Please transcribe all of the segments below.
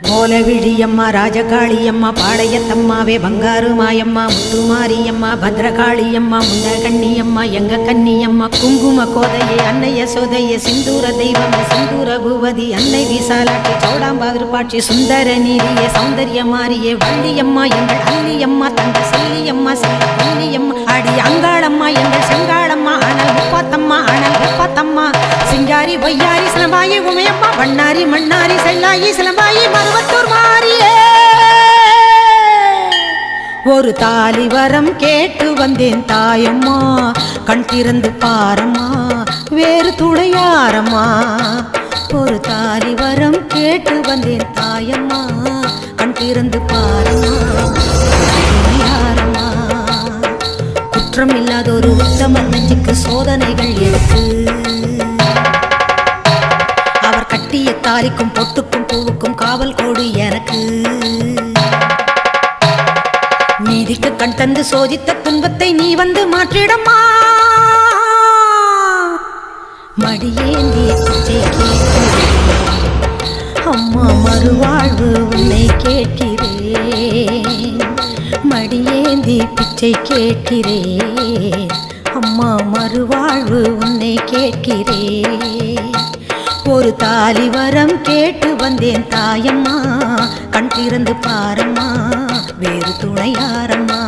ஓலவிழியம்மா ராஜகாளியம்மா பாளையத்தம்மாவே பங்காரு மாயம்மா முத்துமாரியம்மா பத்ரகாளியம்மா முன்ன கண்ணியம்மா எங்க கண்ணியம்மா குங்கும கோதையே அன்னைய சோதைய சிந்தூர தெய்வமே சிந்தூர பூவதி அன்னை விசாலாட்சி சௌடாம்பாதிருப்பாட்சி சுந்தர நீதியே சௌந்தரிய மாரியே வள்ளியம்மா எங்கள் அல்லியம்மா தங்க செல்லியம்மா செல்ல அடி அங்காளம்மா எங்கள் செங்காளம்மா ஆனால் முப்பாத்தம்மா ஆனால் முப்பாத்தம்மா சிங்காரி பொய்யாரி சிலம்பாயி உமையம்மா பண்ணாரி மண்ணாரி செல்லாயி சிலம்பாயி மருவத்தூர் மாறியே. ஒரு தாலி வரம் கேட்டு வந்தேன் தாயம்மா கண் திறந்து பாரம்மா வேறு துணையாரம்மா. ஒரு தாலி வரம் கேட்டு வந்தேன் தாயம்மா கண் திறந்து பாரம்மா குற்றம் இல்லாத ஒரு உத்தம நெஞ்சுக்கு சோதனைகள் எடுத்து கட்டிய தாலிக்கும் பொட்டுக்கும் பூவுக்கும் காவல் கோடு எனக்கு. நீதிக்கு கண் தந்து சோதித்த துன்பத்தை நீ வந்து மாற்றிடமா? மடியேந்தி பிச்சை அம்மா மறுவாழ்வு உன்னை கேட்கிறேன். மடியேந்தி பிச்சை கேட்கிறேன். அம்மா மறுவாழ்வு உன்னை கேட்கிறேன். ஒரு தாலி வரம் கேட்டு வந்தேன் தாயம்மா. கண் திறந்து பாரம்மா. வேறு துணையாரம்மா.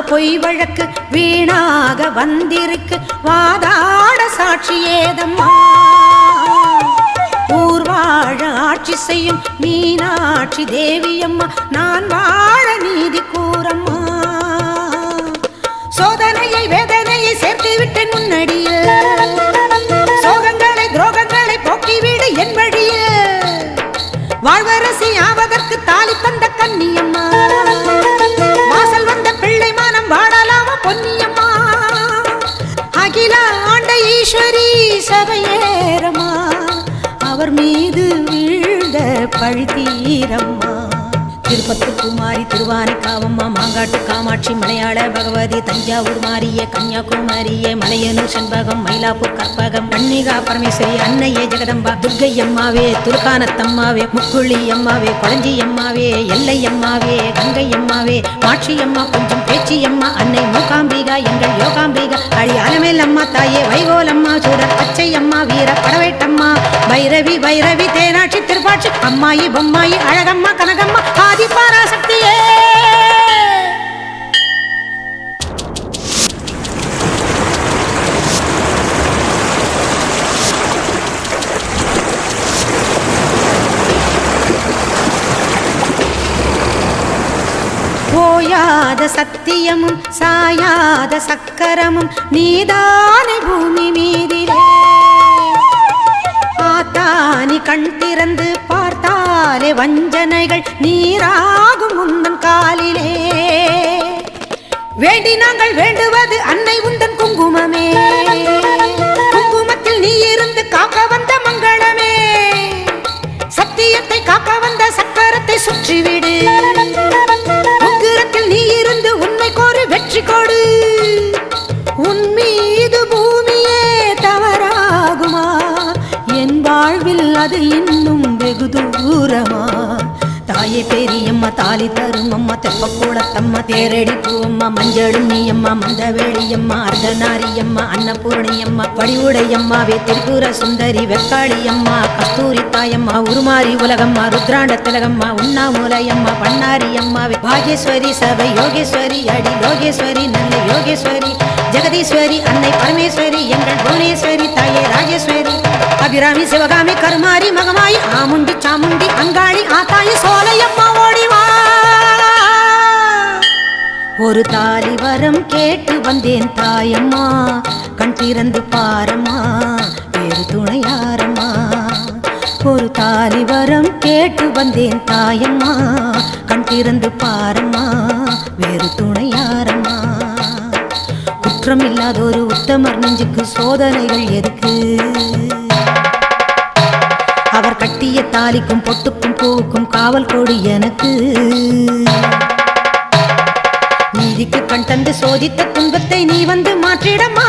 காணாத பொய் வழக்கு வீணாக வந்திருக்கு. வாதாட சாட்சி ஏதம்மா? ஆட்சி செய்யும் மீனாட்சி தேவியம்மா. நான் வாழ நீதி கூறம்மா. சோதனையை வேதனையை சேர்த்து விட்டேன் முன்னடியே. சோகங்களை துரோகங்களை போக்கிவிடு என் வழியே. வாழ்வரசி ஆவதற்கு தாலி தந்த கன்னியம்மா. ஈஸ்வரி சபையேறம்மா. அவர் மீது வீழ்ந்த பழி தீரம்மா திருப்பத்து குமாரி திருவானைக்காவம்மா மாங்காட்டு காமாட்சி மலையாள பகவதி தஞ்சாவூர் மாரிய கன்னியாகுமரியே மலையனூர் செண்பகம் மயிலாப்பூர் கற்பகம் கன்னிகா பரமேஸ்வரி அன்னையே ஜெகதம்பா துர்கை அம்மாவே துர்கானத்தம்மாவே முக்குழி அம்மாவே குளஞ்சி அம்மாவே எல்லை அம்மாவே கங்கை அம்மாவே மாட்சி அம்மா கொஞ்சம் பேச்சி அம்மா அன்னை மூகாம்பிகா எங்கள் யோகாம்பிகா அடி அலமேல் அம்மா தாயே வைகோலம்மா சூடர் பச்சை அம்மா வீர படவேட்டம்மா பைரவி பைரவி தேனாட்சி திருப்பாட்சி அம்மாயி பொம்மாயி அழகம்மா கனகம்மா ஆதி ஆதி பராசக்தியே போயாத சத்தியமும் சாயாத சக்கரமும் நீதானே பூமி மீதிலே. ஆத்தானி கண் திறந்து பார்த்தாலே வஞ்சனைகள் நீராகும் உந்தன் காலிலே. வேண்டி நாங்கள் வேண்டுவது அன்னை உந்தன் குங்குமமே. குங்குமத்தில் நீ இருந்து காக்க வந்த மங்களமே. சத்தியத்தை காக்க வந்த சக்கரத்தை சுற்றிவிடு. தாலி தரும் அம்மா தெப்ப கூடத்தம்மா தேரடி பூவம்மா மஞ்சளும் நீயம்மா மந்தவேளியம்மா அர்த்தநாரியம்மா அன்னபூரணியம்மா படிவுடையம்மா திரிபுர சுந்தரி வெக்காளியம்மா கஸ்தூரி தாயம்மா உருமாறி உலகம்மா ருத்ராண்ட திலகம்மா உண்ணாமூலையம்மா பண்ணாரியம்மாவே பாகேஸ்வரி சபை யோகேஸ்வரி அடி யோகேஸ்வரி நல்ல யோகேஸ்வரி ஜெகதீஸ்வரி அன்னை பரமேஸ்வரி எங்கள் புவனேஸ்வரி தாயே ராஜேஸ்வரி அபிராமி சிவகாமி கருமாரி மகமாயி ஆமுண்டி சாமுண்டி அங்காளி ஆத்தாயி சோலையம்மா ஓடி ஒரு தாலி வரம் கேட்டு வந்தேன் தாயம்மா. கண் திறந்து பாரம்மா வேறு துணையாரம்மா. ஒரு தாலி வரம் கேட்டு வந்தேன் தாயம்மா. கண் திறந்து பாரம்மா வேறு துணையாரம்மா. குற்றம் இல்லாத ஒரு உத்தமர் நெஞ்சுக்கு சோதனைகள் எதுக்கு? அவர் கட்டிய தாலிக்கும் பொட்டுக்கும் பூவுக்கும் காவல் கோடு எனக்கு. நான் தந்து சோதித்த துன்பத்தை நீ வந்து மாற்றிடமா?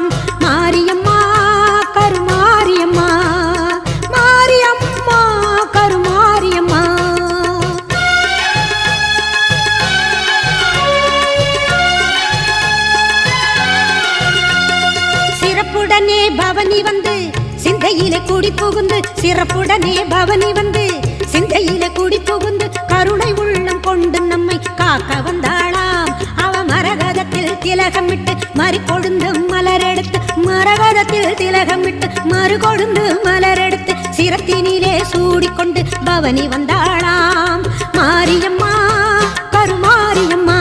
சிறப்புடனே பவனி வந்து சிந்தையில கூடி புகுந்து சிறப்புடனே பவனி வந்து சிந்தையில கூடி புகுந்து கருணை உள்ளம் கொண்டு நம்மை காக்க வந்தாளாம். அவ மரகதத்தில் திலகமிட்டு மறி கொழுந்து மலரெடுத்து மரகதத்தில் திலகமிட்டு மறு கொழுந்து மலரெடுத்து சிரத்தினிலே சூடிக்கொண்டு பவனி வந்தாளாம். மாரியம்மா கருமாரியம்மா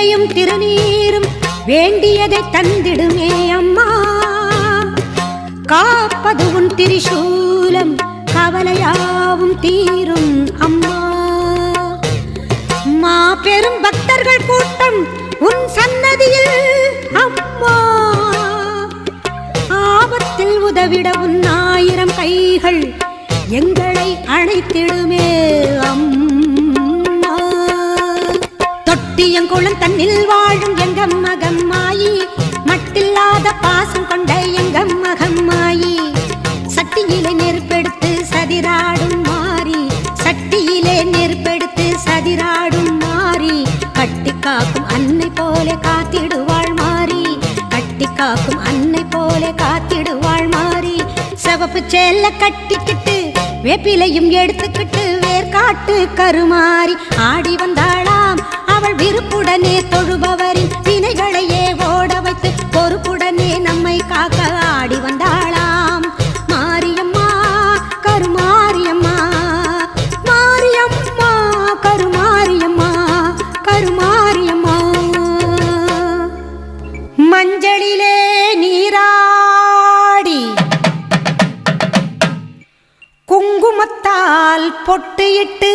வேப்பிலையும் திருநீரும் வேண்டியதை தந்திடுமே அம்மா. காப்பது உன் திரிசூலம் கவலையாவும் தீரும் அம்மா. மா பெரும் பக்தர்கள் கூட்டம் உன் சன்னதியில் அம்மா. ஆபத்தில் உதவிட உன் ஆயிரம் கைகள் எங்களை அழைத்திடுமே அம்மா. தொட்டியங்குளம் தன்னில் வாழும் எங்கம் மகம்மாயி மட்டில்லாத பாசம் கொண்ட எங்கம் மகம்மாயி. சட்டியிலே நெருப்பெடுத்து சதிராடும் மாறி சட்டியிலே நெருப்பெடுத்து சதிராடும் மாறி கட்டி காக்கும் அன்னை போலே காத்திடுவாள் மாறி கட்டி காக்கும் அன்னை போலே காத்திடுவாள் மாறி. சவப்பு செல்ல கட்டிக்கிட்டு வேப்பிலையும் எடுத்துக்கிட்டு வேர்காட்டு கருமாறி ஆடி வந்தாள் விருப்புடனே தொழுபவரின் வினைகளையே ஓட வைத்து பொறுப்புடனே நம்மை காக்க ஆடி வந்தாளாம். மாரியம்மா கருமாரியம்மா மாரியம்மா கருமாரியம்மா கருமாரியம்மா. மஞ்சளிலே நீராடி குங்குமத்தால் பொட்டு இட்டு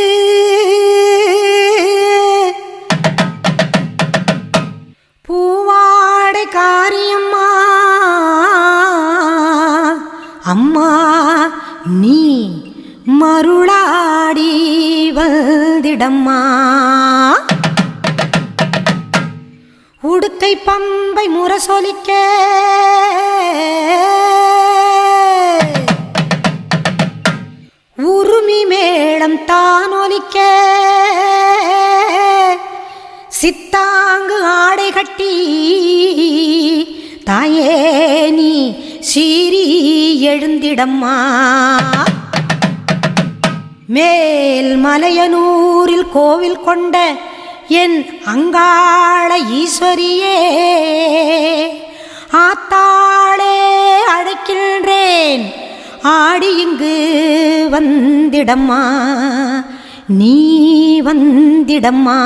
வந்திடம்மா உடுக்கை பம்பை முரசொலிக்க. உருமி மேளம் தானொலிக்க. சித்தாங்கு ஆடை கட்டி. தாயே நீ சீரி எழுந்திடம்மா. மேல் மலையனூரில் கோவில் கொண்ட என் அங்காள ஈஸ்வரியே ஆத்தாளே அழைக்கின்றேன். ஆடி இங்கு வந்திடம்மா நீ வந்திடம்மா.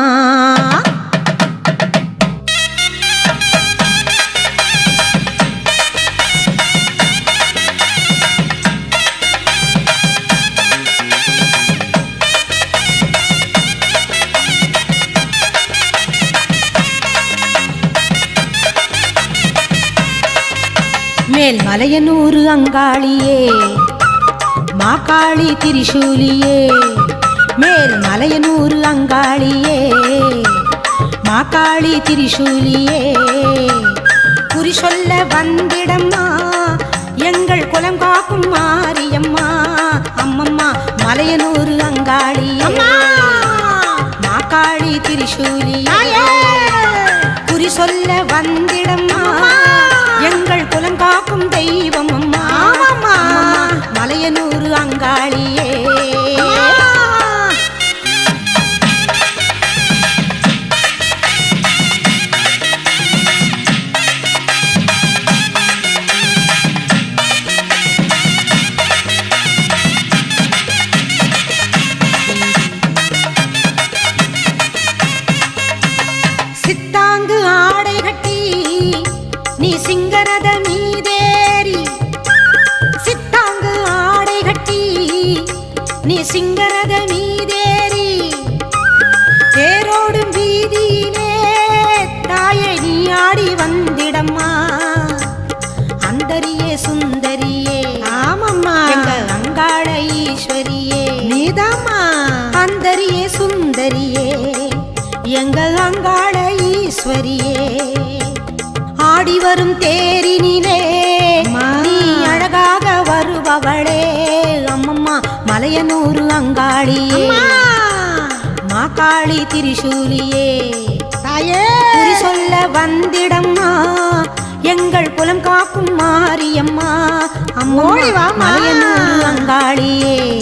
மேல் மலையனூறு அங்காளியே மாகாளி திரிசூலியே மேல் மலையனூறு அங்காளியே மாகாளி திரிசூலியே. குறி சொல்ல வந்திடம்மா எங்கள் குலம் காக்கும் மாரியம்மா அம்மம்மா மலையனூர் அங்காளி மாகாளி திரிசூலியே. குறி சொல்ல வந்திடம்மா சிங்கரத மீதேறி தேரோடும் வீதியிலே தாயே நீ ஆடி வந்திடம்மா. அந்தரியே சுந்தரியே ஆமாம்மா. அங்காள ஈஸ்வரியே. நீதாம்மா. அந்தரியே சுந்தரியே எங்க அங்காள ஈஸ்வரியே. ஆடி வரும் தேரினிலே. நீ அழகாக வருபவளே. மலையனூர் அங்காளியே. மாகாளி திரிசூலியே. தாயே! சொல்ல வந்திடம்மா. எங்கள் குலம் காக்கும் மாரியம்மா. அம்மா ஓடி வாம்மா. மலையனூர் அங்காளியே.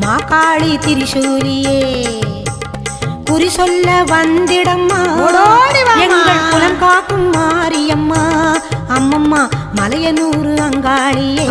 மாகாளி திரிசூலியே. குறி சொல்ல வந்திடம்மா. எங்கள் குலம் காக்கும் மாரியம்மா. அம்மம்மா மலையனூர் அங்காளியே.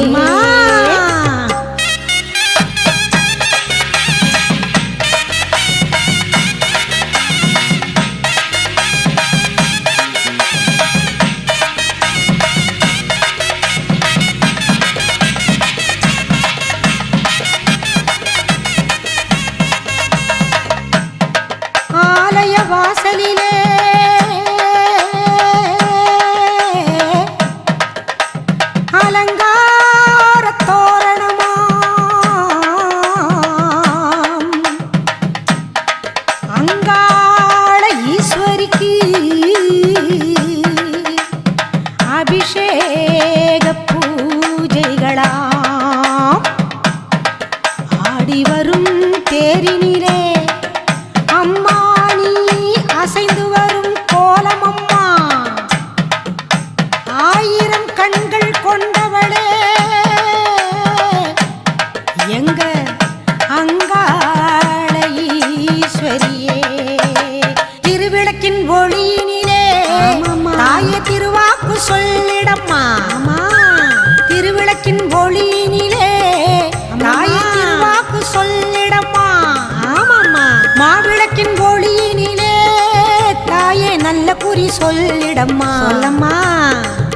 சொல்லிடம்மா. சொல்லம்மா.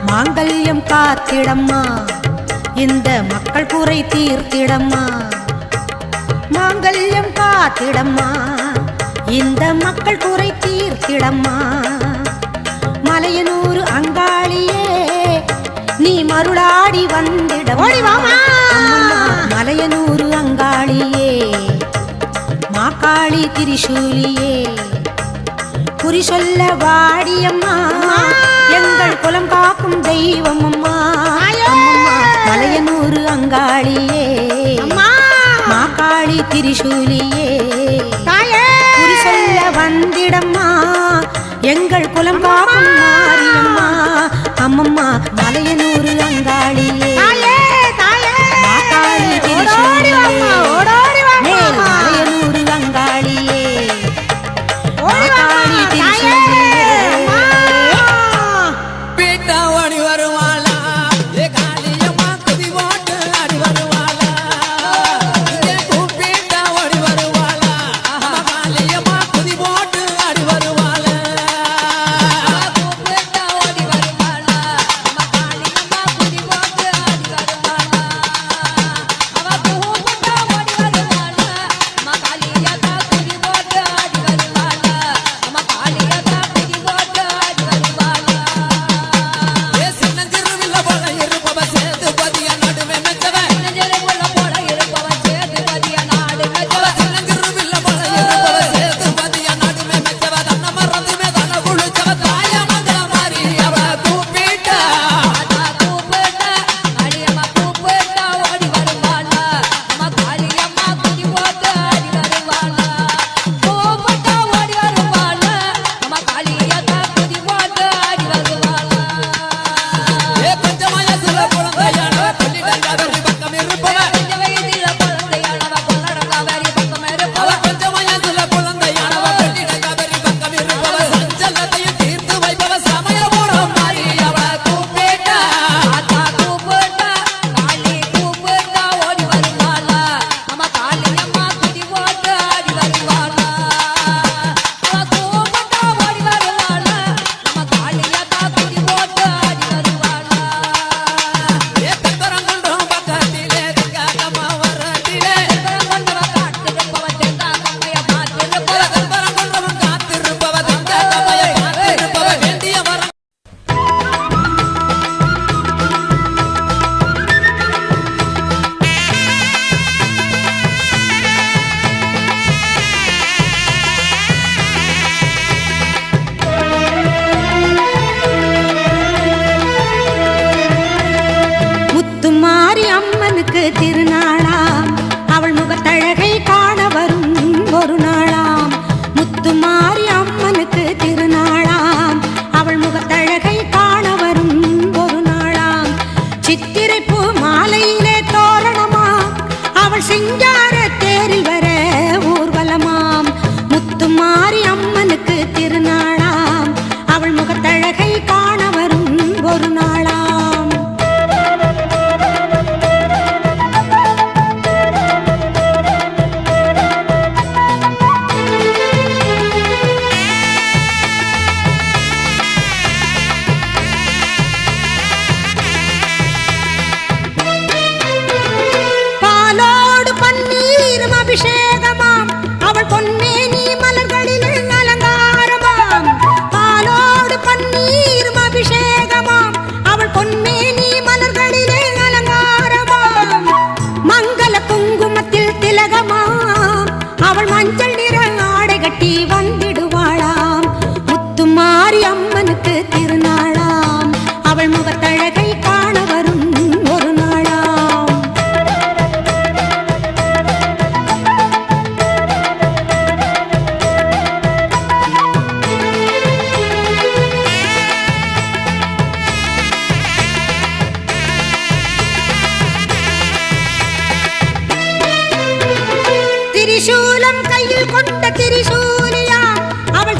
மாங்கல்யம் காத்திடம்மா. இந்த மக்கள் குறை தீர்த்திடம்மா. மாங்கல்யம் காத்திடம்மா. இந்த மக்கள் குறை தீர்த்திடம்மா. மலையனூர் அங்காளியே நீ மருளாடி வந்திட. மலையனூர் அங்காளியே மாக்காளி திரிசூலியே குறி சொல்ல வாடியம்மா. எங்கள் குலம் காக்கும் தெய்வம் அம்மா மலையனூர் அங்காளியே. மாக்காளி திரிசூலியே. குறி சொல்ல வந்திடம்மா. எங்கள் குலம் காக்கும் மாரியம்மா. அம்மம்மா மலையனூர் அங்காளியே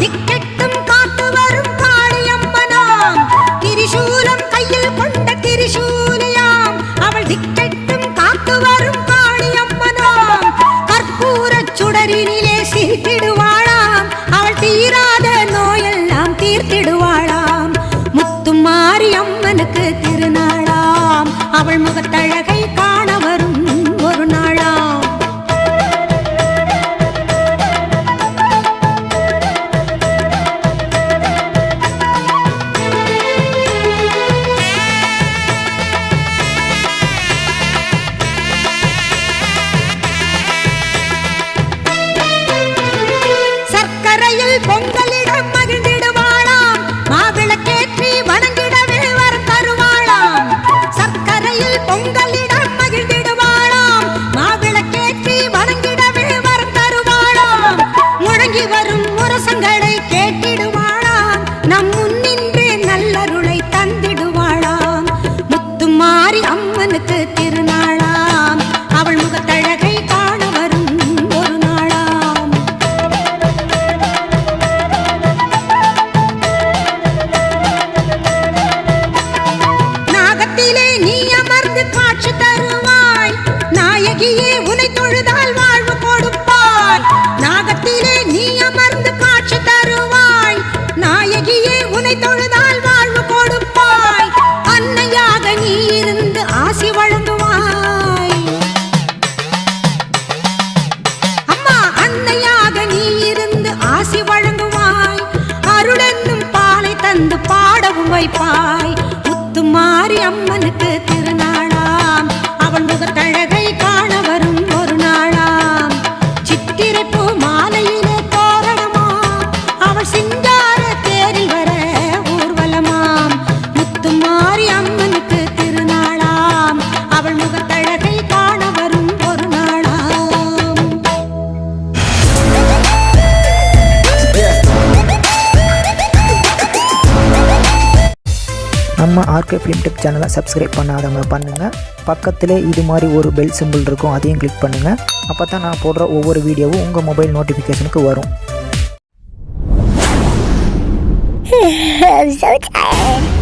Tick, tick. 动人 ஃபிலிம் டெக் சேனலை சப்ஸ்கிரைப் பண்ணாதவங்க பண்ணுங்கள் பக்கத்தில் இது மாதிரி ஒரு பெல் சிம்பிள் இருக்கும் அதையும் கிளிக் பண்ணுங்கள் அப்போ தான் நான் போடுற ஒவ்வொரு வீடியோவும் உங்கள் மொபைல் நோட்டிஃபிகேஷனுக்கு வரும். I'm so tired.